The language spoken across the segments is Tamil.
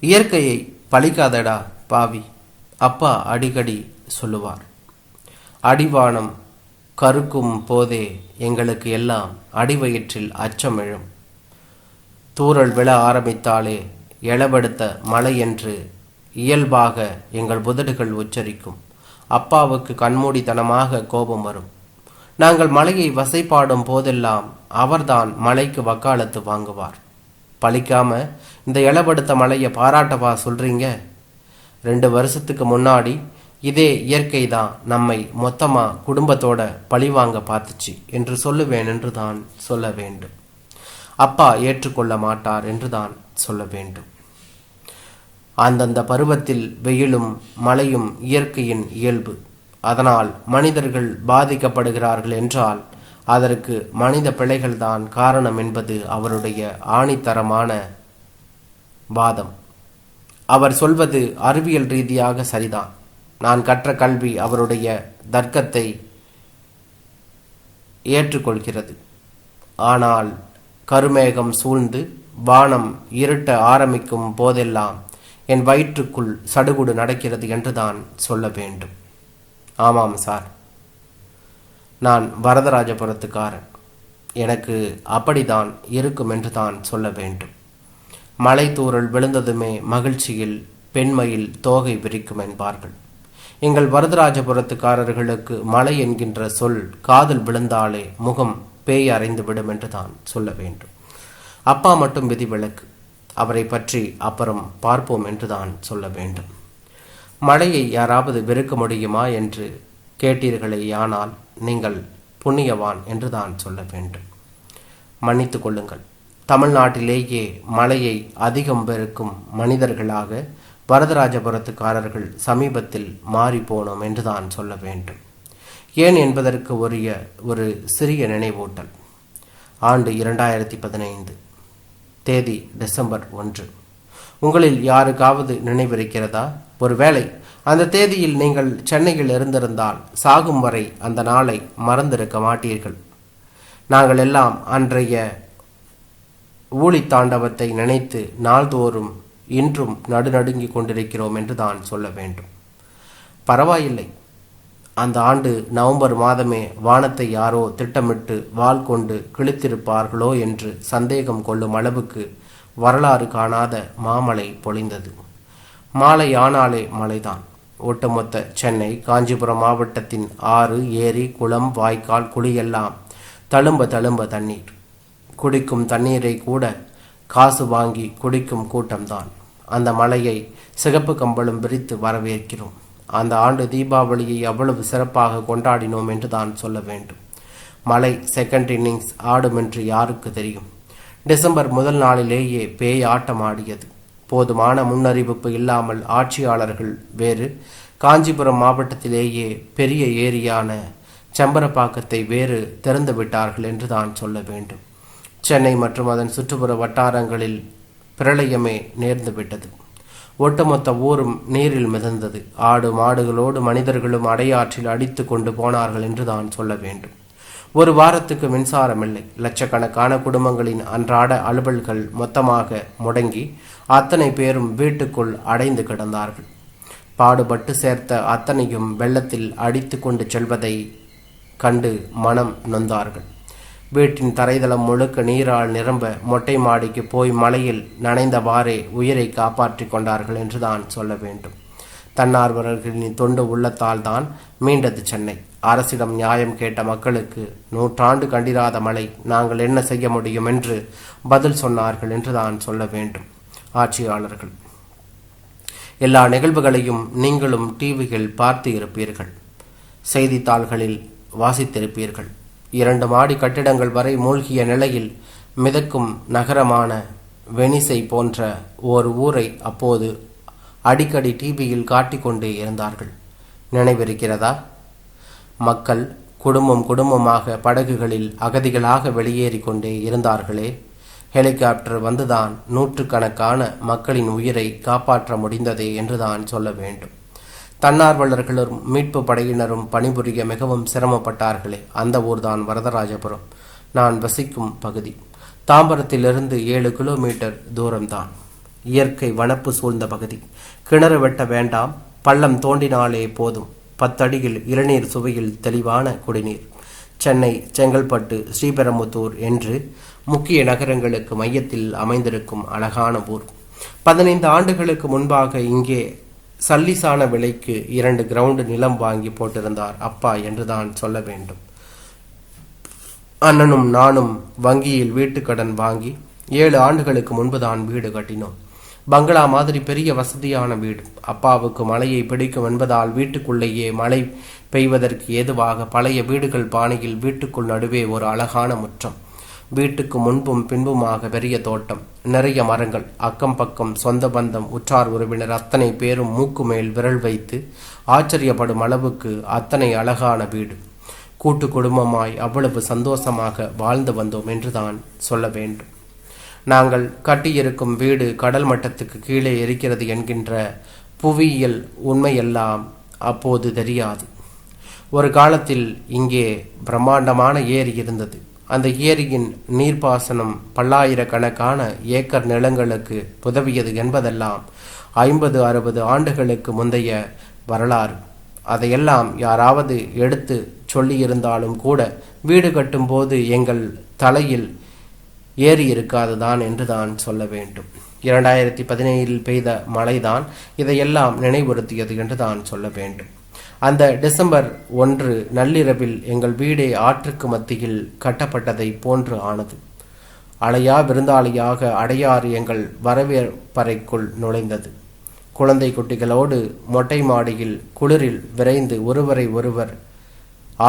இயற்கையை பழிக்காதடா பாவி. அப்பா அடிக்கடி சொல்லுவார். அடிவானம் கருக்கும் போதே எங்களுக்கு எல்லாம் அடிவயிற்றில் அச்சம் எழும் தூறல் விழ ஆரம்பித்தாலே எளபடுத்த மழை என்று இயல்பாக எங்கள் புதடுகள் உச்சரிக்கும். அப்பாவுக்கு கண்மூடித்தனமாக கோபம் வரும். நாங்கள் மலையை வசைப்பாடும் போதெல்லாம் அவர்தான் மலைக்கு வக்காலத்து வாங்குவார். பழிக்காமல் இந்த இளபடுத்த மலையை பாராட்டவா சொல்கிறீங்க ரெண்டு வருஷத்துக்கு முன்னாடி இதே இயற்கை தான் நம்மை மொத்தமாக குடும்பத்தோட பழிவாங்க பார்த்துச்சு என்று சொல்லுவேன் என்று தான் சொல்ல வேண்டும். அப்பா ஏற்றுக்கொள்ள மாட்டார் என்று தான் சொல்ல வேண்டும். அந்தந்த பருவத்தில் வெயிலும் மழையும் இயற்கையின் இயல்பு. அதனால் மனிதர்கள் பாதிக்கப்படுகிறார்கள் என்றால் அதற்கு மனித பிழைகள்தான் காரணம் என்பது அவருடைய ஆணித்தரமான வாதம். அவர் சொல்வது அறிவியல் ரீதியாக சரிதான். நான் கற்ற கல்வி அவருடைய தர்க்கத்தை ஏற்றுக்கொள்கிறது. ஆனால் கருமேகம் சூழ்ந்து வானம் இருட்ட ஆரம்பிக்கும் போதெல்லாம் என் வயிற்றுக்குள் சடுகுடு நடக்கிறது என்றுதான் சொல்ல வேண்டும். ஆமாம் சார். நான் வரதராஜபுரத்துக்காரன். எனக்கு அப்படிதான் இருக்கும் என்று தான் சொல்ல வேண்டும். மலைத்தூரல் விழுந்ததுமே மகிழ்ச்சியில் பெண்மையில் தோகை விரிக்கும் என்பார்கள். எங்கள் வரதராஜபுரத்துக்காரர்களுக்கு மலை என்கின்ற சொல் காதில் விழுந்தாலே முகம் பேய் அறைந்து விடும் என்று தான் சொல்ல வேண்டும். அப்பா மட்டும் விதிவிலக்கு. அவரை பற்றி அப்புறம் பார்ப்போம் என்று தான் சொல்ல வேண்டும். மழையை யாராவது வெறுக்க முடியுமா என்று கேட்டீர்களேயானால் நீங்கள் புண்ணியவான் என்று தான் சொல்ல வேண்டும். மன்னித்து கொள்ளுங்கள். தமிழ்நாட்டிலேயே மழையை அதிகம் பெருக்கும் மனிதர்களாக வரதராஜபுரத்துக்காரர்கள் சமீபத்தில் மாறி போனோம் என்று தான் சொல்ல வேண்டும். ஏன் என்பதற்கு உரிய ஒரு சிறிய நினைவூட்டல். ஆண்டு இரண்டாயிரத்தி பதினைந்து தேதி டிசம்பர் ஒன்று. உங்களில் யாருக்காவது நினைவிருக்கிறதா? ஒருவேளை அந்த தேதியில் நீங்கள் சென்னையில் இருந்திருந்தால் சாகும் வரை அந்த நாளை மறந்திருக்க மாட்டீர்கள். நாங்கள் எல்லாம் அன்றைய ஊழி தாண்டவத்தை நினைத்து நாள்தோறும் இன்றும் நடுநடுங்கிக் கொண்டிருக்கிறோம் என்று தான் சொல்ல வேண்டும். பரவாயில்லை. அந்த ஆண்டு நவம்பர் மாதமே வானத்தை யாரோ திட்டமிட்டு வாள் கொண்டு கிழித்திருப்பார்களோ என்று சந்தேகம் கொள்ளும் அளவுக்கு வரலாறு காணாத மாமலை பொழிந்தது. மாலை ஆனாலே மழைதான் ஒட்டுமொத்த சென்னை காஞ்சிபுரம் மாவட்டத்தின் ஆறு ஏரி குளம் வாய்க்கால் குழியெல்லாம் தழும்ப தழும்ப தண்ணீர். குடிக்கும் தண்ணீரை கூட காசு வாங்கி குடிக்கும் கூட்டம்தான். அந்த மலையை சிகப்பு கம்பளம் விரித்து வரவேற்கிறோம். அந்த ஆண்டு தீபாவளியை அவ்வளவு சிறப்பாக கொண்டாடினோம் என்று தான் சொல்ல வேண்டும். மலை செகண்ட் இன்னிங்ஸ் ஆடும் என்று யாருக்கு தெரியும்? டிசம்பர் முதல் நாளிலேயே பேய் ஆட்டம் ஆடியது போதுமான முன்னறிவிப்பு இல்லாமல் ஆட்சியாளர்கள் வேறு. காஞ்சிபுரம் மாவட்டத்திலேயே பெரிய ஏரியான செம்பரப்பாக்கத்தை வேறு திறந்து விட்டார்கள் என்று தான் சொல்ல வேண்டும். சென்னை மற்றும் அதன் சுற்றுப்புற வட்டாரங்களில் பிரளயமே நேர்ந்து விட்டது. ஒட்டுமொத்த ஊரும் நீரில் மிதந்தது. ஆடு மாடுகளோடு மனிதர்களும் அடையாற்றில் அடித்து கொண்டு போனார்கள் என்று தான் சொல்ல வேண்டும். ஒரு வாரத்துக்கு மின்சாரம் இல்லை லட்சக்கணக்கான குடும்பங்களின் அன்றாட அலுவல்கள் மொத்தமாக முடங்கி அத்தனை பேரும் வீட்டுக்குள் அடைந்து கிடந்தார்கள். பாடுபட்டு சேர்த்த அத்தனையும் வெள்ளத்தில் அடித்து கொண்டு செல்வதை கண்டு மனம் நொந்தார்கள். வீட்டின் தரைதளம் முழுக்க நீரால் நிரம்ப மொட்டை மாடிக்கு போய் மலையில் நனைந்தவாறே உயிரை காப்பாற்றிக் கொண்டார்கள் என்று தான் சொல்ல வேண்டும். தன்னார்வலர்களின் தொண்டு உள்ளத்தால் தான் மீண்டது சென்னை. அரசிடம் நியாயம் கேட்ட மக்களுக்கு நூற்றாண்டு கண்டிராத மழை நாங்கள் என்ன செய்ய முடியும் என்று பதில் சொன்னார்கள் என்று தான் சொல்ல வேண்டும். ஆட்சியாளர்கள். எல்லா நிகழ்வுகளையும் நீங்களும் டிவியில் பார்த்து இருப்பீர்கள். செய்தித்தாள்களில் வாசித்திருப்பீர்கள். இரண்டு மாடி கட்டிடங்கள் வரை மூழ்கிய நிலையில் மிதக்கும் நகரமான வெனிசை போன்ற ஓர் ஊரை அப்போது அடிக்கடி டிவியில் காட்டிக்கொண்டே இருந்தார்கள். நினைவிருக்கிறதா? மக்கள் குடும்பம் குடும்பமாக படகுகளில் அகதிகளாக வெளியேறி கொண்டே இருந்தார்களே. ஹெலிகாப்டர் வந்துதான் நூற்றுக்கணக்கான மக்களின் உயிரை காப்பாற்ற முடிந்ததே என்றுதான் சொல்ல வேண்டும். தன்னார்வலர்களும் மீட்பு படையினரும் பணிபுரிய மிகவும் சிரமப்பட்டார்களே. அந்த ஊர்தான் வரதராஜபுரம். நான் வசிக்கும் பகுதி. தாம்பரத்திலிருந்து ஏழு கிலோமீட்டர் தூரம்தான். இயற்கை வனப்பு சூழ்ந்த பகுதி. கிணறு வெட்ட வேண்டாம். பள்ளம் தோண்டினாலே போதும். பத்தடியில் இளநீர் சுவையில் தெளிவான குடிநீர். சென்னை செங்கல்பட்டு ஸ்ரீபெரும்புத்தூர் என்று முக்கிய நகரங்களுக்கு மையத்தில் அமைந்திருக்கும் அழகான ஊர். பதினைந்து ஆண்டுகளுக்கு முன்பாக இங்கே சல்லிசான விலைக்கு இரண்டு கிரவுண்டு நிலம் வாங்கி போட்டிருந்தார் அப்பா என்றுதான் சொல்ல வேண்டும். அண்ணனும் நானும் வங்கியில் வீட்டுக்கடன் வாங்கி ஏழு ஆண்டுகளுக்கு முன்புதான் வீடு கட்டினோம். பங்களா மாதிரி பெரிய வசதியான வீடு. அப்பாவுக்கு மழையை பிடிக்கும் என்பதால் வீட்டுக்குள்ளேயே மழை பெய்வதற்கு ஏதுவாக பழைய வீடுகள் பாணியில் வீட்டுக்குள் நடுவே ஒரு அழகான முற்றம். வீட்டுக்கு முன்பும் பின்புமாக பெரிய தோட்டம் நிறைய மரங்கள் அக்கம் பக்கம் சொந்த பந்தம் உற்றார் உறவினர் அத்தனை பேரும் மூக்கு மேல் விரல் வைத்து ஆச்சரியப்படும் அளவுக்கு அத்தனை அழகான வீடு. கூட்டு குடும்பமாய் அவ்வளவு சந்தோஷமாக வாழ்ந்து வந்தோம் என்றுதான் சொல்ல வேண்டும். நாங்கள் கட்டியிருக்கும் வீடு கடல் மட்டத்துக்கு கீழே இருக்கிறது என்கின்ற புவியியல் உண்மையெல்லாம் அப்போது தெரியாது. ஒரு காலத்தில் இங்கே பிரம்மாண்டமான ஏரி இருந்தது. அந்த ஏரியின் நீர்ப்பாசனம் பல்லாயிரக்கணக்கான ஏக்கர் நிலங்களுக்கு உதவியது என்பதெல்லாம் ஐம்பது அறுபது ஆண்டுகளுக்கு முந்தைய வரலாறு. அதையெல்லாம் யாராவது எடுத்து சொல்லியிருந்தாலும் கூட வீடு கட்டும்போது எங்கள் தலையில் ஏறி இருக்காதுதான் என்று தான் சொல்ல வேண்டும். இரண்டாயிரத்தி பதினேழில் பெய்த மழைதான் இதையெல்லாம் நினைவுறுத்தியது என்று தான் சொல்ல வேண்டும். அந்த டிசம்பர் ஒன்று நள்ளிரவில் எங்கள் வீடே ஆற்றுக்கு மத்தியில் கட்டப்பட்டதை போன்று ஆனது. அலையா விருந்தாளியாக அடையார் எங்கள் வரவேற்பறைக்குள் நுழைந்தது. குழந்தை குட்டிகளோடு மொட்டை மாடியில் குளிரில் விரைந்து ஒருவரை ஒருவர்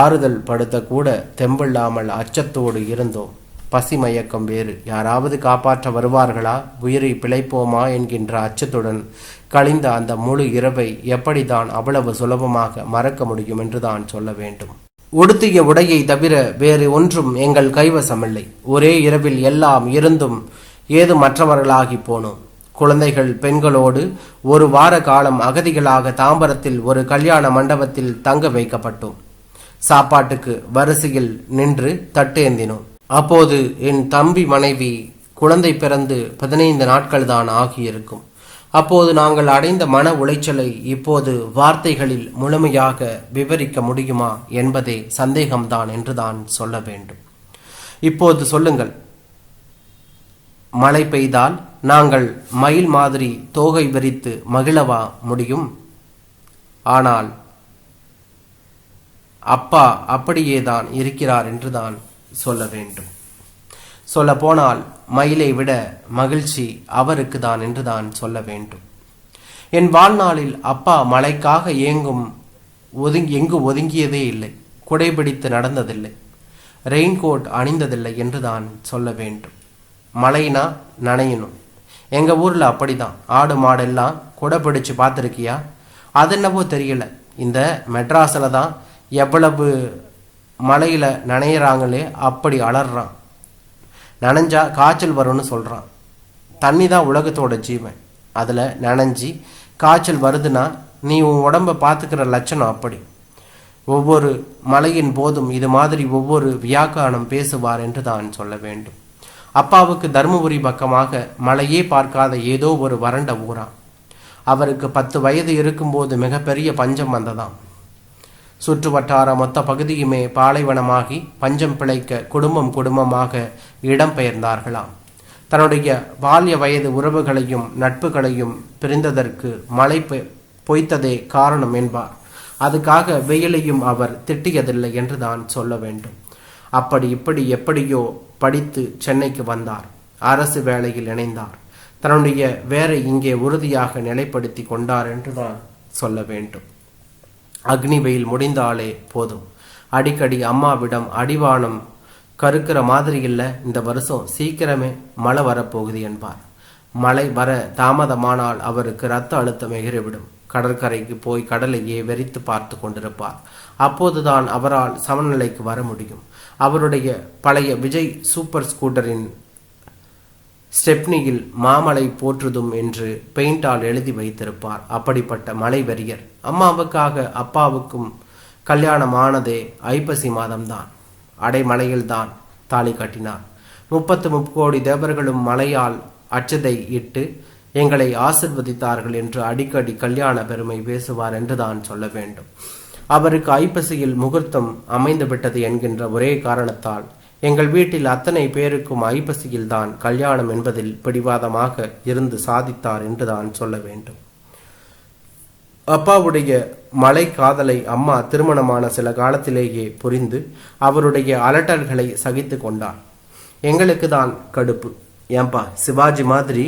ஆறுதல் படுத்த கூட தெம்பில்லாமல் அச்சத்தோடு இருந்தோம். பசி மயக்கம் வேறு. யாராவது காப்பாற்ற வருவார்களா? உயிரை பிழைப்போமா? என்கின்ற அச்சத்துடன் கழிந்த அந்த முழு இரவை எப்படிதான் அவ்வளவு சுலபமாக மறக்க முடியும் என்று தான் சொல்ல வேண்டும். உடுத்திய உடையை தவிர வேறு ஒன்றும் எங்கள் கைவசமில்லை. ஒரே இரவில் எல்லாம் இருந்தும் ஏது மற்றவர்களாகி போனோம். குழந்தைகள் பெண்களோடு ஒரு வார காலம் அகதிகளாக தாம்பரத்தில் ஒரு கல்யாண மண்டபத்தில் தங்க வைக்கப்பட்டோம். சாப்பாட்டுக்கு வரிசையில் நின்று தட்டேந்தினோம். அப்போது என் தம்பி மனைவி குழந்தை பிறந்து பதினைந்து நாட்கள் தான் ஆகியிருக்கும். அப்போது நாங்கள் அடைந்த மன உளைச்சலை இப்போது வார்த்தைகளில் முழுமையாக விவரிக்க முடியுமா என்பதே சந்தேகம்தான் என்றுதான் சொல்ல வேண்டும். இப்போது சொல்லுங்கள். மழை பெய்தால் நாங்கள் மயில் மாதிரி தோகை விரித்து மகிழவா முடியும்? ஆனால் அப்பா அப்படியேதான் இருக்கிறார் என்றுதான் சொல்ல வேண்டும். சொல்ல போனால் மயிலை விட மகிழ்ச்சி அவருக்கு தான் என்று தான் சொல்ல வேண்டும். என் வாழ்நாளில் அப்பா மழைக்காக ஏங்கும் ஒதுங்கி எங்கு ஒதுங்கியதே இல்லை. குடைபிடித்து நடந்ததில்லை. ரெயின்கோட் அணிந்ததில்லை என்று தான் சொல்ல வேண்டும். மழைனா நனையணும். எங்கள் ஊரில் அப்படிதான். ஆடு மாடெல்லாம் குடை பிடிச்சு பார்த்துருக்கியா? அது என்னவோ தெரியல. இந்த மெட்ராஸில் தான் எவ்வளவு மலையில் நனையிறாங்களே அப்படி அலறான். நனைஞ்சா காய்ச்சல் வரும்னு சொல்கிறான் தண்ணி தான் உலகத்தோட ஜீவன். அதில் நனைஞ்சி காய்ச்சல் வருதுன்னா நீ உன் உடம்பை பார்த்துக்கிற லட்சணம் அப்படி. ஒவ்வொரு மலையின் போதும் இது மாதிரி ஒவ்வொரு வியாக்கானம் பேசுவார் என்று தான் சொல்ல வேண்டும். அப்பாவுக்கு தருமபுரி பக்கமாக மலையே பார்க்காத ஏதோ ஒரு வறண்ட ஊரா. அவருக்கு பத்து வயது இருக்கும்போது மிகப்பெரிய பஞ்சம் வந்ததாம். சுற்று வட்டார மொத்த பகுதியுமே பாலைவனமாகி பஞ்சம் பிழைக்க குடும்பம் குடும்பமாக இடம்பெயர்ந்தார்களாம். தன்னுடைய பால்ய வயது உறவுகளையும் நட்புகளையும் பிரிந்ததற்கு மழை பொய்த்ததே காரணம் என்பார். அதுக்காக வெயிலையும் அவர் திட்டியதில்லை என்று தான் சொல்ல வேண்டும். அப்படி இப்படி எப்படியோ படித்து சென்னைக்கு வந்தார். அரசு வேலையில் இணைந்தார். தன்னுடைய வேரை இங்கே உறுதியாக நிலைப்படுத்தி கொண்டார் என்று தான் சொல்ல வேண்டும். அக்னி வெயில் முடிந்தாலே போதும். அடிக்கடி அம்மாவிடம் அடிவானம் கருக்கிற மாதிரி இல்லை இந்த வருஷம் சீக்கிரமே மழை வரப்போகுது என்பார். மழை வர தாமதமானால் அவருக்கு ரத்த அழுத்தம் எகிறிவிடும் கடற்கரைக்கு போய் கடலையே வெறித்து பார்த்து கொண்டிருப்பார். அப்போதுதான் அவரால் சமநிலைக்கு வர முடியும். அவருடைய பழைய விஜய் சூப்பர் ஸ்கூட்டரின் ஸ்டெப்னியில் மாமலை போற்றுதும் என்று பெயிண்டால் எழுதி வைத்திருப்பார். அப்படிப்பட்ட மலைவரியர் அம்மாவுக்காக அப்பாவுக்கும் கல்யாணமானதே ஐப்பசி மாதம்தான். அடைமலையில்தான் தாலி கட்டினார். முப்பத்து முப்போடி தேவர்களும் மலையால் அச்சதை இட்டு எங்களை ஆசிர்வதித்தார்கள் என்று அடிக்கடி கல்யாண பெருமை பேசுவார் என்றுதான் சொல்ல வேண்டும். அவருக்கு ஐப்பசியில் முகூர்த்தம் அமைந்து விட்டது என்கின்ற ஒரே காரணத்தால் எங்கள் வீட்டில் அத்தனை பேருக்கும் ஐப்பசியில் தான் கல்யாணம் என்பதில் பிடிவாதமாக இருந்து சாதித்தார் என்றுதான் சொல்ல வேண்டும். அப்பாவுடைய மலை காதலை அம்மா திருமணமான சில காலத்திலேயே புரிந்து அவருடைய அலட்டல்களை சகித்து கொண்டார். எங்களுக்கு தான் கடுப்பு. ஏன்பா சிவாஜி மாதிரி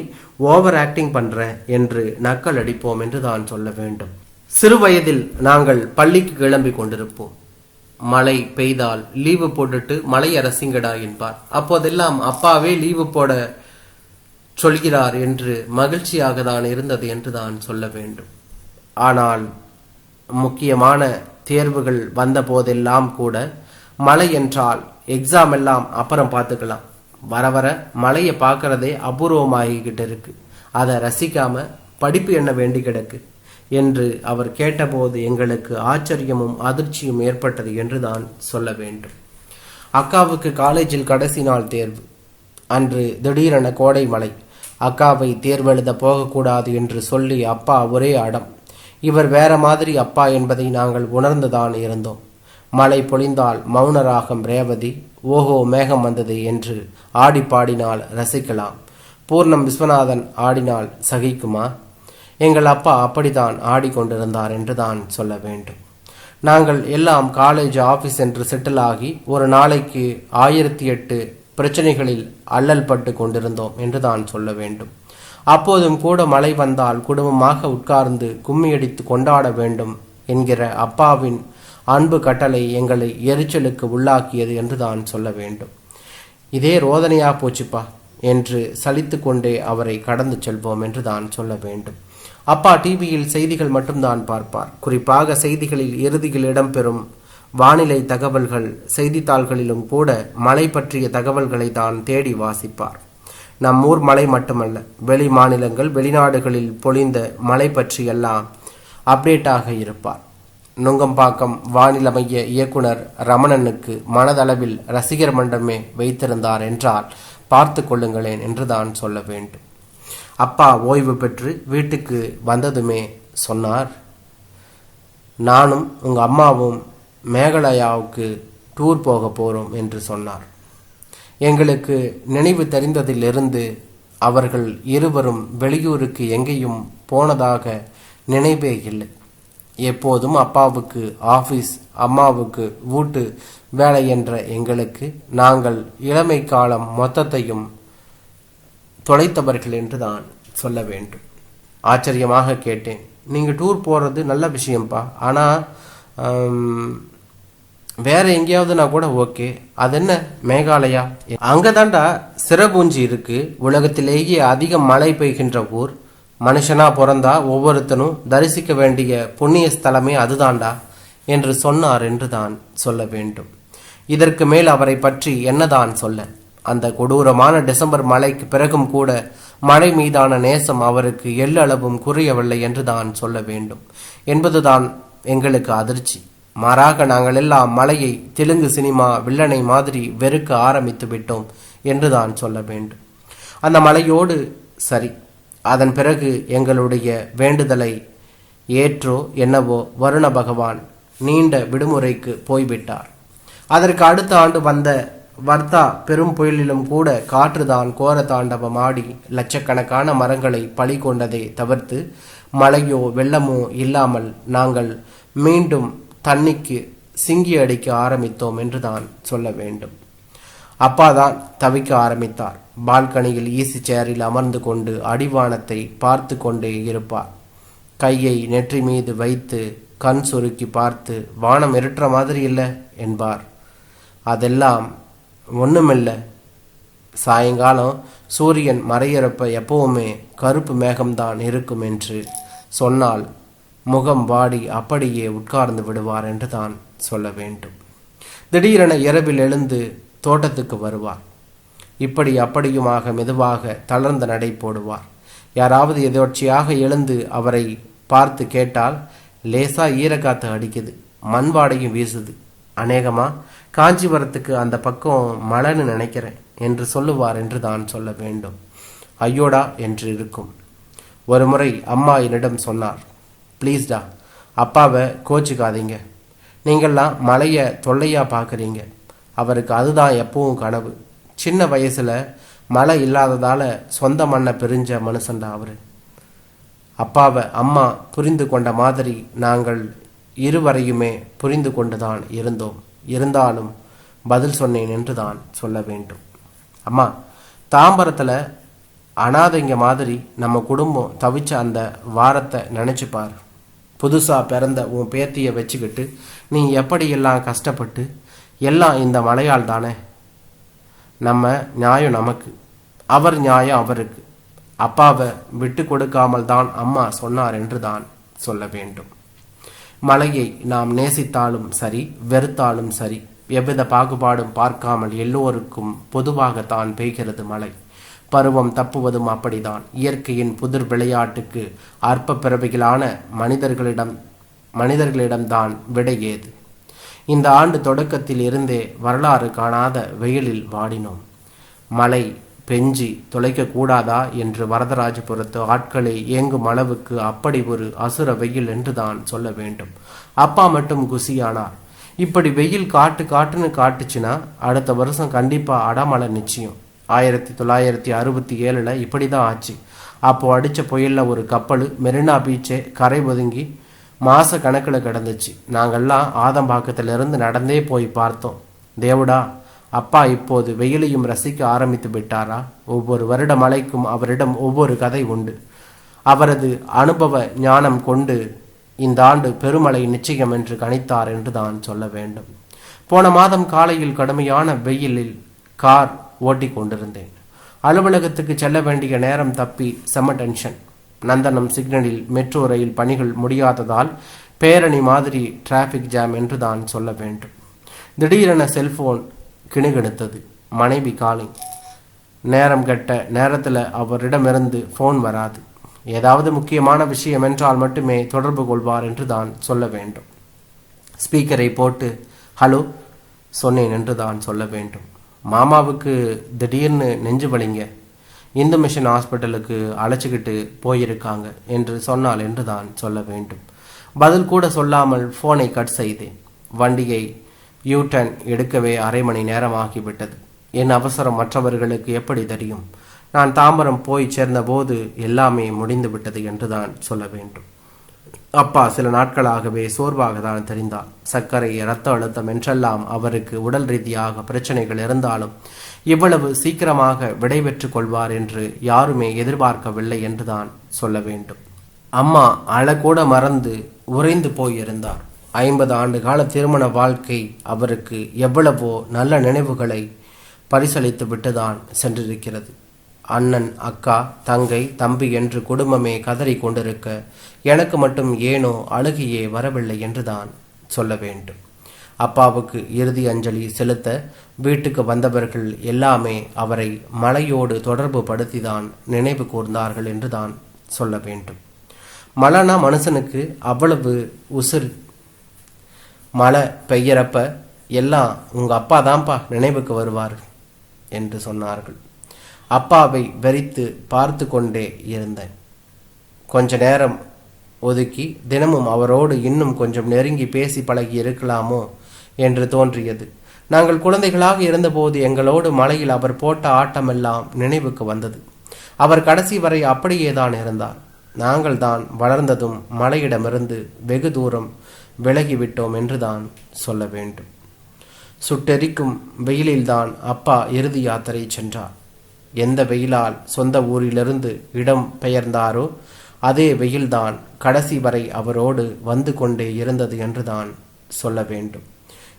ஓவர் ஆக்டிங் பண்ற என்று நக்கல் அடிப்போம் என்று தான் சொல்ல வேண்டும். சிறு வயதில் நாங்கள் பள்ளிக்கு கிளம்பி கொண்டிருப்போம். மழை பெய்தால் லீவு போட்டுட்டு மழை அரசிங்கடா என்பார். அப்போதெல்லாம் அப்பாவே லீவு போட சொல்கிறார் என்று மகிழ்ச்சியாக தான் இருந்தது என்று தான் சொல்ல வேண்டும். ஆனால் முக்கியமான தேர்வுகள் வந்த போதெல்லாம் கூட மழை என்றால் எக்ஸாம் எல்லாம் அப்புறம் பார்த்துக்கலாம். வர வர மழையை பார்க்கறதே அபூர்வமாகிக்கிட்டு இருக்கு. அதை ரசிக்காம படிப்பு என்ன வேண்டி கிடக்கு? என்று அவர் கேட்டபோது எங்களுக்கு ஆச்சரியமும் அதிர்ச்சியும் ஏற்பட்டது என்று தான் சொல்ல வேண்டும். அக்காவுக்கு காலேஜில் கடைசி நாள் தேர்வு. அன்று திடீரென கோடை மழை. அக்காவை தேர்வெழுத போகக்கூடாது என்று சொல்லி அப்பா ஒரே அடம். இவர் வேற மாதிரி அப்பா என்பதை நாங்கள் உணர்ந்துதான் இருந்தோம். மழை பொழிந்தால் மௌனராகம் ரேவதி ஓஹோ மேகம் வந்தது என்று ஆடி பாடினால் ரசிக்கலாம். பூர்ணம் விஸ்வநாதன் ஆடினால் சகிக்குமா? எங்கள் அப்பா அப்படித்தான் ஆடிக்கொண்டிருந்தார் என்று தான் சொல்ல வேண்டும். நாங்கள் எல்லாம் காலேஜ் ஆஃபீஸ் என்று செட்டில் ஆகி ஒரு நாளைக்கு ஆயிரத்தி எட்டு பிரச்சனைகளில் அல்லல் பட்டு கொண்டிருந்தோம் என்று தான் சொல்ல வேண்டும். அப்போதும் கூட மழை வந்தால் குடும்பமாக உட்கார்ந்து கும்மியடித்து கொண்டாட வேண்டும் என்கிற அப்பாவின் அன்பு கட்டளை எங்களை எரிச்சலுக்கு உள்ளாக்கியது என்று தான் சொல்ல வேண்டும். இதே ரோதனையா போச்சுப்பா என்று சலித்து கொண்டே அவரை கடந்து செல்வோம் என்று தான் சொல்ல வேண்டும். அப்பா டிவியில் செய்திகள் மட்டும்தான் பார்ப்பார். குறிப்பாக செய்திகளில் இறுதியில் இடம்பெறும் வானிலை தகவல்கள் செய்தித்தாள்களிலும் கூட மழை பற்றிய தகவல்களை தான் தேடி வாசிப்பார். நம் ஊர் மழை மட்டுமல்ல வெளி மாநிலங்கள் வெளிநாடுகளில் பொழிந்த மழை பற்றியெல்லாம் அப்டேட்டாக இருப்பார். நுங்கம்பாக்கம் வானிலை மைய இயக்குனர் ரமணனுக்கு மனதளவில் ரசிகர் மன்றமே வைத்திருந்தார் என்றால் பார்த்து கொள்ளுங்களேன் என்று தான் சொல்ல வேண்டும். அப்பா ஓய்வு பெற்று வீட்டுக்கு வந்ததுமே சொன்னார். நானும் உங்கள் அம்மாவும் மேகாலயாவுக்கு டூர் போக போகிறோம் என்று சொன்னார். எங்களுக்கு நினைவு தெரிந்ததிலிருந்து அவர்கள் இருவரும் வெளியூருக்கு எங்கேயும் போனதாக நினைவே இல்லை. எப்போதும் அப்பாவுக்கு ஆஃபீஸ் அம்மாவுக்கு வீட்டு வேலை என்ற எங்களுக்கு நாங்கள் இளமை காலம் மொத்தத்தையும் தொலைத்தவர்கள் என்று தான் சொல்ல வேண்டும். ஆச்சரியமாக கேட்டேன். நீங்கள் டூர் போகிறது நல்ல விஷயம்ப்பா ஆனால் வேற எங்கேயாவதுனா கூட ஓகே. அது என்ன? மேகாலயா? அங்கதான்டா சிறபூஞ்சி இருக்கு. உலகத்திலேயே அதிக மழை பெய்கின்ற ஊர். மனுஷனா பிறந்தா ஒவ்வொருத்தனும் தரிசிக்க வேண்டிய புண்ணிய ஸ்தலமே அதுதான்டா என்று சொன்னார் என்று தான் சொல்ல வேண்டும். இதற்கு மேல் அவரை பற்றி என்னதான் சொல்ல? அந்த கொடூரமான டிசம்பர் மழைக்கு பிறகும் கூட மழை மீதான நேசம் அவருக்கு எள்ளளவும் குறையவில்லை என்று தான் சொல்ல வேண்டும். என்பதுதான் எங்களுக்கு அதிர்ச்சி. மாறாக நாங்கள் எல்லாம் மலையை தெலுங்கு சினிமா வில்லனை மாதிரி வெறுக்க ஆரம்பித்து விட்டோம் என்று தான் சொல்ல வேண்டும். அந்த மலையோடு சரி அதன் பிறகு எங்களுடைய வேண்டுதலை ஏற்றோ என்னவோ வருண பகவான் நீண்ட விடுமுறைக்கு போய்விட்டார். அதற்கு அடுத்த ஆண்டு வந்த வர்த்தா பெரும் புயலிலும் கூட காற்றுதான் கோர தாண்டவம் ஆடி லட்சக்கணக்கான மரங்களை பழி கொண்டதை தவிர்த்து மழையோ வெள்ளமோ இல்லாமல் நாங்கள் மீண்டும் தண்ணிக்கு சிங்கி அடிக்க ஆரம்பித்தோம் என்றுதான் சொல்ல வேண்டும். அப்பா தான் தவிக்க ஆரம்பித்தார். பால்கனியில் ஈசி சேரில் அமர்ந்து கொண்டு அடிவானத்தை பார்த்து கொண்டே இருப்பார். கையை நெற்றி மீது வைத்து கண் சுருக்கி பார்த்து வானம் இருட்டுற மாதிரி இல்லை என்பார். அதெல்லாம் ஒன்றுமில்லை சாயங்காலம் சூரியன் மறையிறப்ப எப்பவுமே கருப்பு மேகம்தான் இருக்கும் என்று சொன்னால் முகம் வாடி அப்படியே உட்கார்ந்து விடுவார் என்று தான் சொல்ல வேண்டும். திடீரென இரவில் எழுந்து தோட்டத்துக்கு வருவார். இப்படி அப்படியுமாக மெதுவாக தளர்ந்த நடை போடுவார். யாராவது எதோட்சியாக எழுந்து அவரை பார்த்து கேட்டால் லேசா ஈரக்காத்து அடிக்குது. மண் வாடையும் வீசுது. அநேகமா காஞ்சிபுரத்துக்கு அந்த பக்கம் மலைன்னு நினைக்கிறேன் என்று சொல்லுவார் என்று தான் சொல்ல வேண்டும். ஐயோடா என்று இருக்கும். ஒரு முறை அம்மா என்னிடம் சொன்னார் ப்ளீஸ்டா அப்பாவை கோச்சிக்காதீங்க. நீங்கள்லாம் மலையை தொல்லையாக பார்க்குறீங்க அவருக்கு அதுதான் எப்பவும் கனவு. சின்ன வயசில் மழை இல்லாததால் சொந்த மண்ணை பிரிஞ்ச மனுஷன்டா அவர். அப்பாவை அம்மா புரிந்து கொண்ட மாதிரி நாங்கள் இருவரையுமே புரிந்து கொண்டுதான் இருந்தோம். இருந்தாலும் பதில் சொன்னேன் என்று தான் சொல்ல வேண்டும். அம்மா தாம்பரத்தில் அனாதைங்க மாதிரி நம்ம குடும்பம் தவிச்ச அந்த வாரத்தை நினச்சிப்பார் பார். பிறந்த உன் பேத்தியை வச்சுக்கிட்டு நீ எப்படியெல்லாம் கஷ்டப்பட்டு எல்லாம் இந்த மலையால் தானே? நம்ம நியாயம் நமக்கு. அவர் நியாயம் அவருக்கு. அப்பாவை விட்டு கொடுக்காமல் தான் அம்மா சொன்னார் என்று தான் சொல்ல வேண்டும். மலையை நாம் நேசித்தாலும் சரி வெறுத்தாலும் சரி எவ்வித பாகுபாடும் பார்க்காமல் எல்லோருக்கும் பொதுவாகத்தான் பெய்கிறது மழை. பருவம் தப்புவதும் அப்படிதான். இயற்கையின் புதிர் விளையாட்டுக்கு அற்ப பிறவிகளான மனிதர்களிடம் மனிதர்களிடம்தான் விடை ஏது. இந்த ஆண்டு தொடக்கத்தில் இருந்தே வரலாறு காணாத வெயிலில் வாடினோம். மழை பெஞ்சி தொலைக்கக்கூடாதா என்று வரதராஜபுரத்து ஆட்களை ஏங்கும் அளவுக்கு அப்படி ஒரு அசுர வெயில் என்றுதான் சொல்ல வேண்டும். அப்பா மட்டும் குசியானார். இப்படி வெயில் காட்டு காட்டுன்னு காட்டுச்சுன்னா அடுத்த வருஷம் கண்டிப்பாக அடமழை நிச்சயம். ஆயிரத்தி தொள்ளாயிரத்தி அறுபத்தி ஏழில் இப்படி தான் ஆச்சு. அப்போ அடித்த புயலில் ஒரு கப்பல் மெரினா பீச்சே கரை ஒதுங்கி மாத கணக்கில் கிடந்துச்சு. நாங்கள்லாம் ஆதம்பாக்கத்திலிருந்து நடந்தே போய் பார்த்தோம். தேவடா அப்பா இப்போது வெயிலையும் ரசிக்க ஆரம்பித்து விட்டாரா? ஒவ்வொரு வருட மலைக்கும் அவரிடம் ஒவ்வொரு கதை உண்டு. அவரது அனுபவ ஞானம் கொண்டு இந்த ஆண்டு பெருமழை நிச்சயம் என்று கணித்தார் என்று தான் சொல்ல வேண்டும். போன மாதம் காலையில் கடுமையான வெயிலில் கார் ஓட்டி கொண்டிருந்தேன். அலுவலகத்துக்கு செல்ல வேண்டிய நேரம் தப்பி செம டென்ஷன். நந்தனம் சிக்னலில் மெட்ரோ ரயில் பணிகள் முடியாததால் பேரணி மாதிரி டிராஃபிக் ஜாம் என்று தான் சொல்ல வேண்டும். திடீரென செல்போன் கிணுகிணுத்தது. மனைவி காலிங் நேரம் கெட்ட நேரத்தில் அவரிடமிருந்து ஃபோன் வராது. ஏதாவது முக்கியமான விஷயம் என்றால் மட்டுமே தொடர்பு கொள்வார் என்று தான் சொல்ல வேண்டும். ஸ்பீக்கரை போட்டு ஹலோ சொன்னேன் என்று தான் சொல்ல வேண்டும். மாமாவுக்கு திடீர்னு நெஞ்சு வலிங்க. இந்து மிஷன் ஹாஸ்பிட்டலுக்கு அழைச்சிக்கிட்டு போயிருக்காங்க என்று சொன்னால் என்று தான் சொல்ல வேண்டும். பதில் கூட சொல்லாமல் ஃபோனை கட் செய்தேன். வண்டியை யூ எடுக்கவே அரை மணி நேரம் ஆகிவிட்டது என் அவசரம் மற்றவர்களுக்கு எப்படி தெரியும்? நான் தாம்பரம் போய் சேர்ந்தபோது எல்லாமே முடிந்து விட்டது என்று தான் சொல்ல வேண்டும். அப்பா சில நாட்களாகவே சோர்வாக தான் தெரிந்தார். சர்க்கரை இரத்த அழுத்தம் என்றெல்லாம் அவருக்கு உடல் ரீதியாக பிரச்சனைகள் இருந்தாலும் இவ்வளவு சீக்கிரமாக விடைபெற்றுக் கொள்வார் என்று யாருமே எதிர்பார்க்கவில்லை என்றுதான் சொல்ல வேண்டும். அம்மா அழக்கூட மறந்து உறைந்து போயிருந்தார். ஐம்பது ஆண்டு கால திருமண வாழ்க்கை அவருக்கு எவ்வளவோ நல்ல நினைவுகளை பரிசளித்து விட்டுதான் சென்றிருக்கிறது. அண்ணன் அக்கா தங்கை தம்பி என்று குடும்பமே கதறி கொண்டிருக்க எனக்கு மட்டும் ஏனோ அழுகையே வரவில்லை என்றுதான் சொல்ல வேண்டும். அப்பாவுக்கு இறுதி அஞ்சலி செலுத்த வீட்டுக்கு வந்தவர்கள் எல்லாமே அவரை மலையோடு தொடர்பு படுத்திதான் நினைவு கூர்ந்தார்கள் என்றுதான் சொல்ல வேண்டும். மலனா மனுஷனுக்கு அவ்வளவு உசுர் மழை பெய்யறப்ப எல்லாம் உங்கள் அப்பா தான்ப்பா நினைவுக்கு வருவார் என்று சொன்னார்கள். அப்பாவை வெறித்து பார்த்து கொண்டே இருந்தேன். கொஞ்ச நேரம் ஒதுக்கி தினமும் அவரோடு இன்னும் கொஞ்சம் நெருங்கி பேசி பழகி இருக்கலாமோ என்று தோன்றியது. நாங்கள் குழந்தைகளாக இருந்தபோது எங்களோடு மலையில் அவர் போட்ட ஆட்டமெல்லாம் நினைவுக்கு வந்தது. அவர் கடைசி வரை அப்படியே தான் இருந்தார். நாங்கள் தான் வளர்ந்ததும் மலையிடமிருந்து வெகு தூரம் விலகிவிட்டோம் என்றுதான் சொல்ல வேண்டும். சுட்டெரிக்கும் வெயிலில்தான் அப்பா இறுதி யாத்திரை சென்றார். எந்த வெயிலால் சொந்த ஊரிலிருந்து இடம் பெயர்ந்தாரோ அதே வெயில்தான் கடைசி வரை அவரோடு வந்து கொண்டே இருந்தது என்றுதான் சொல்ல வேண்டும்.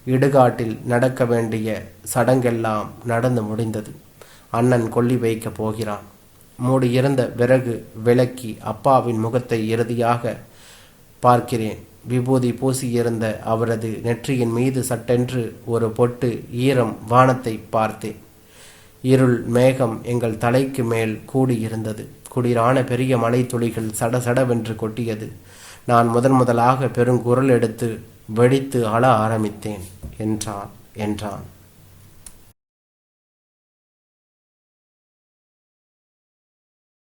இடுகாட்டில் நடக்க வேண்டிய சடங்கெல்லாம் நடந்து முடிந்தது. அண்ணன் கொல்லி வைக்கப் போகிறான். மூடியிருந்த விறகு விளக்கி அப்பாவின் முகத்தை இறுதியாக பார்க்கிறேன். விபூதி பூசியிருந்த அவரது நெற்றியின் மீது சட்டென்று ஒரு பொட்டு ஈரம் வானத்தை பார்த்தேன். இருள் மேகம் எங்கள் தலைக்கு மேல் கூடியிருந்தது. குளிரான பெரிய மலை துளிகள் சடசடவென்று கொட்டியது. நான் முதன் முதலாக பெருங்குரல் எடுத்து வெடித்து அழ ஆரம்பித்தேன். என்றான் என்றான்.